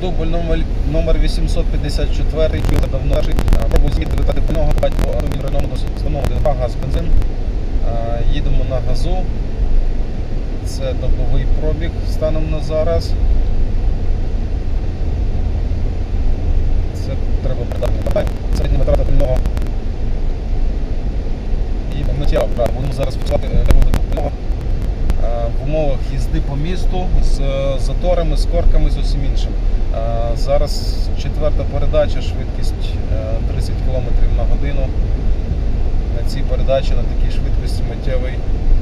Дубль номер, номер 854, кілометр давно перший. Е, Пробую зміти витати пального, батько автомобільному встановити газ, бензин. Е, Їдемо на газу. Це добовий пробіг станом на зараз. Це треба придати. Середня витрата пального. І миття. Будемо зараз почати е, вибити пального. Е, умовах їзди по місту з е, заторами, з корками, з усім іншим. Е, Зараз четверта передача, швидкість е, 30 км на годину. На цій передачі на такій швидкості миттєвий,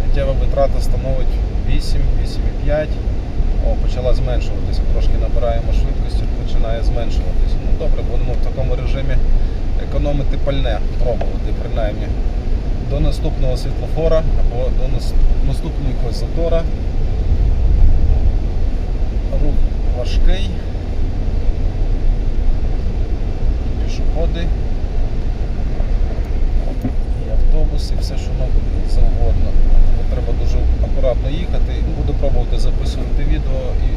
миттєва витрата становить 8, 8,5. О, почала зменшуватися. Трошки набираємо швидкості, починає зменшуватися. Ну добре, будемо в такому режимі економити пальне, пробувати принаймні до наступного світлофора або до наступного якогось затора. Рух важкий. Пішоходи. І автобуси, все, що нам завгодно. Треба дуже акуратно їхати. Буду пробувати записувати відео і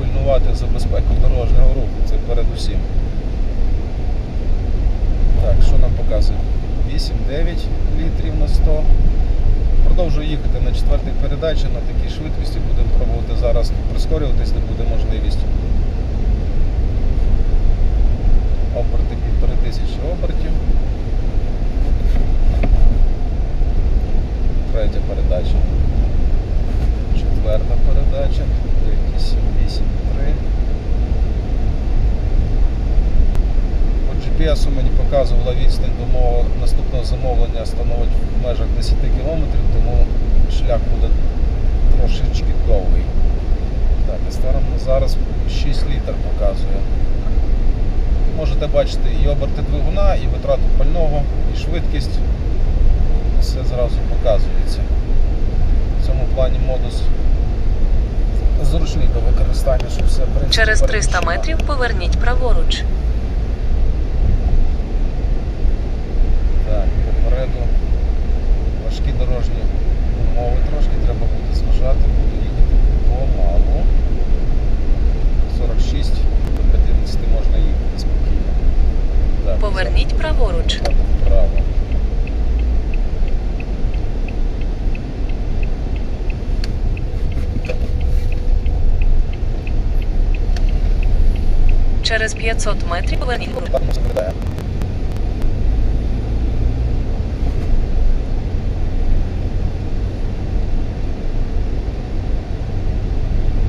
пильнувати за безпеку дорожнього руху. Це передусім. Так, що нам показує? 8-9 літрів на 100. Продовжую їхати на четвертій передачі на такій швидкості. Будемо пробувати зараз прискорюватись, де буде можливість. Оберти півтори тисячі обертів. Третя передача. Четверта передача. 8, 8, 3. По GPS мені показувала відстань до мого наступного замовлення становить в межах 10 км, тому шлях буде трошечки довгий. Так, і зараз 6 літр показує. Можете бачити і оберти двигуна, і витрату пального, і швидкість. Все зразу показується. В цьому плані модус зручний до використання, щоб все Через 300 метрів поверніть праворуч. Так, попереду важкі дорожні умови трошки, треба буде зважати, буду їхати помалу. 46 до 50 можна їхати спокійно. Так, Поверніть праворуч. так, Вправо. Через 500 метрів поверніть. Так, ми заглядаємо.